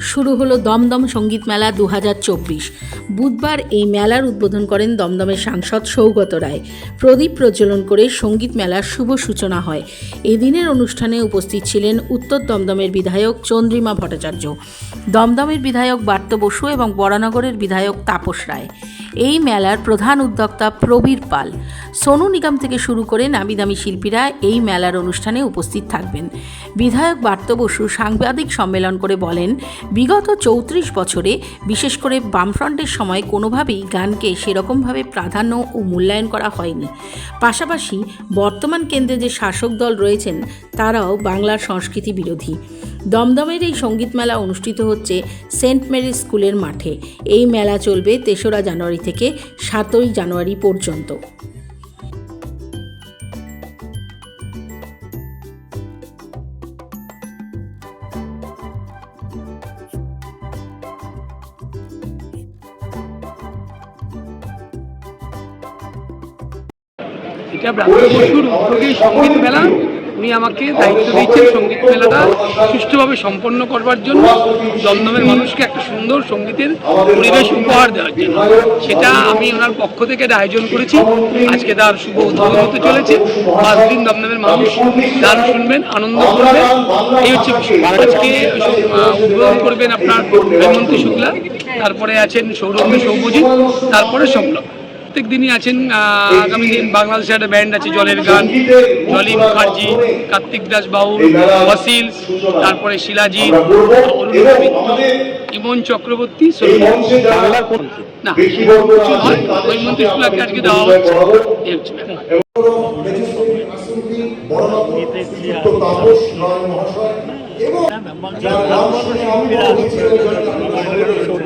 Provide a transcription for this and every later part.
শুরু হলো দমদম সংগীত মেলা দু হাজার চব্বিশ। বুধবার এই মেলার উদ্বোধন করেন দমদমের সাংসদ সৌগত রায়। প্রদীপ প্রজ্বলন করে সংগীত মেলার শুভ সূচনা হয়। এদিনের অনুষ্ঠানে উপস্থিত ছিলেন উত্তর দমদমের বিধায়ক চন্দ্রিমা ভট্টাচার্য, দমদমের বিধায়ক বার্ত বসু এবং বরানগরের বিধায়ক তাপস রায়। এই মেলার প্রধান উদ্যোক্তা প্রবীর পাল। সোনু নিগম থেকে শুরু করে নামিদামি শিল্পীরা এই মেলার অনুষ্ঠানে উপস্থিত থাকবেন। বিধায়ক বার্ত বসু সাংবাদিক সম্মেলন করে বলেন, বিগত চৌত্রিশ বছরে বিশেষ করে বামফ্রন্টের সময় কোনোভাবেই গানকে সেরকমভাবে প্রাধান্য ও মূল্যায়ন করা হয়নি। পাশাপাশি বর্তমান কেন্দ্রে যে শাসক দল রয়েছেন, তারাও বাংলার সংস্কৃতি বিরোধী। দমদমের এই সংগীত মেলা অনুষ্ঠিত হচ্ছে সেন্ট মেরি স্কুলের মাঠে। এই মেলা চলবে তেসরা জানুয়ারি থেকে সাতই জানুয়ারি পর্যন্ত। এটা ব্রাত্য বসুর উদ্যোগে সংগীত মেলা। উনি আমাকে দায়িত্ব দিয়েছেন সংগীত মেলাটা সুষ্ঠুভাবে সম্পন্ন করবার জন্য, দমদমের মানুষকে একটা সুন্দর সঙ্গীতের পরিবেশ উপহার দেওয়ার জন্য। সেটা আমি ওনার পক্ষ থেকে একটা আয়োজন করেছি। আজকে তার শুভ উদ্বোধন হতে চলেছে। পাঁচ দিন দমদমের মানুষ গান শুনবেন, আনন্দ করবেন। এই হচ্ছে আজকে উদ্বোধন করবেন আপনার হেমন্ত শুক্লা, তারপরে আছেন সৌরভ সৌভজিৎ, তারপরে সংলগ্ন। প্রত্যেক দিনই আছেন আগামী দিন বাংলাদেশের একটা ব্যান্ড আছে জলের গান। জলি মুখার্জি কার্তিক দাস বাউল ওয়াসিল তারপরে শিলাজিৎ মিত্র ইমন চক্রবর্তী না হৈমন্তী শুক্লাকে আজকে দেওয়া হচ্ছে। এবং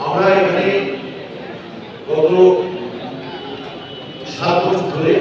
আমরা এখানে গত সাত বছর ধরে